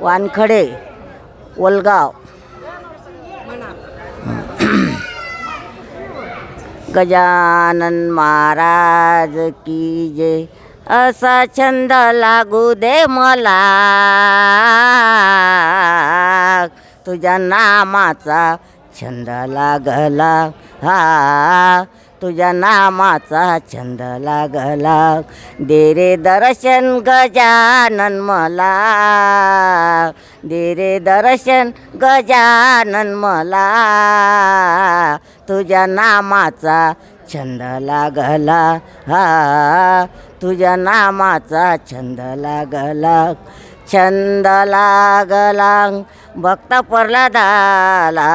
वानखडे वलगाव. गजानन महाराज की जय. असा छंद लागू दे मला. तुझ्या नामाचा छंद लागला. हा. तुझ्या नामाचा छंद लागला. दे रे दर्शन गजानन मला. दे रे दर्शन गजानन मला. तुझ्या नामाचा छंद लागला. हा तुझ्या नामाचा छंद लागला. छंद लागला भक्त प्रल्हादाला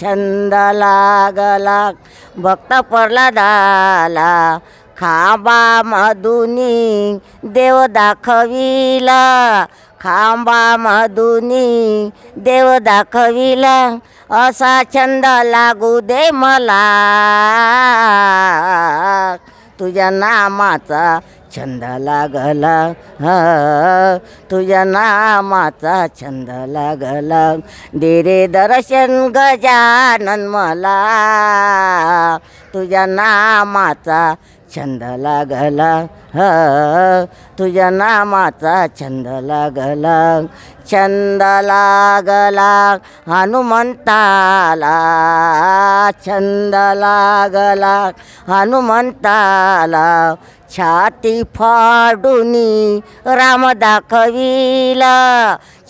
छंद लागला भक्त प्रल्हादाला खांबा मधुनी देव दाखविला खांबा मधुनी देव दाखविला असा छंद लागू दे मला. तुझ्या नामाचा छंद लागला. ह तुझ्या नामाचा छंद लागला. देरे दर्शन गजानन मला. तुझ्या नामाचा छंद लागला. ह तुझ्या नामाचा छंद लागला. छंद लागला हनुमंताला. छंद लागला हनुमंताला. छाती फाडुनी राम दाखविला.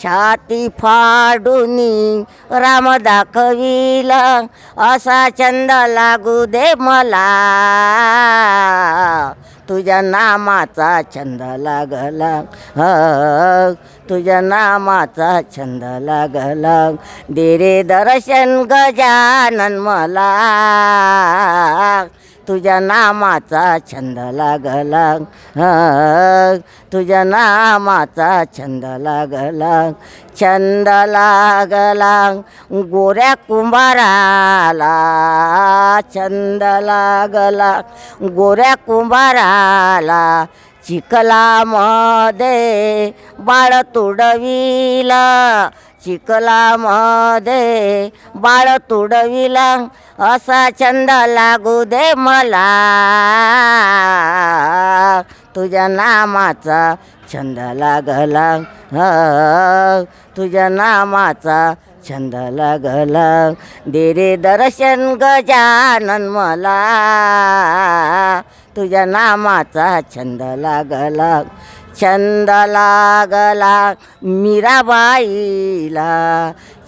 छाती फाडूनी राम दाखविला. असा छंद लागू दे मला. तुझ्या नामाचा छंद लागला. ह तुझ्या नामाचा छंद लागला. दे रे दर्शन गजानन मला. तुझ्या नामाचा छंद लागला. तुझ्या नामाचा छंद लागला. छंद लागला. गोऱ्या कुंभाराला छंद लागला. गोऱ्या कुंभाराला चिखलामध्ये बाळ तुडविला चिखलामध्ये बाळ तुडविला असा छंद लागू दे मला. तुझ्या नामाचा छंद लागला ह. तुझ्या नामाचा छंद लागला. दे रे दर्शन गजानन मला. तुझ्या नामाचा छंद लागला छंद लागला मीराबाईला.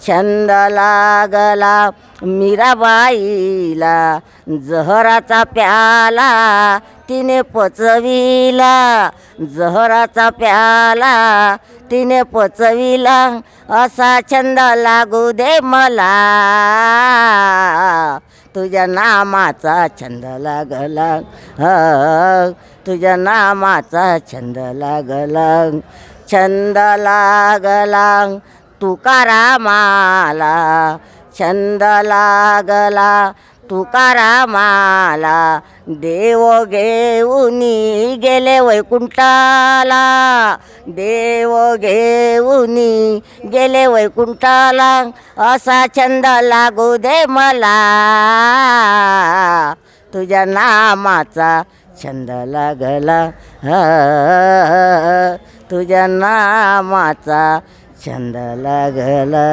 छंद लागला मीराबाईला. जहराचा प्याला तिने पचविला. जहराचा प्याला तिने पचविला. असा छंद लागू दे मला. तुझ्या नामाचा छंद लागला. ह तुझ्या नामाचा छंद लागला. छंद लागला. तुकारामाला छंद लागला. तुकारामाला देव घेऊन गेले वैकुंठाला. देव घेऊनी गेले वैकुंठाला असा छंद लागू दे मला. तुझ्या नामाचा छंद लागला. ह तुझ्या नामाचा छंद लागला.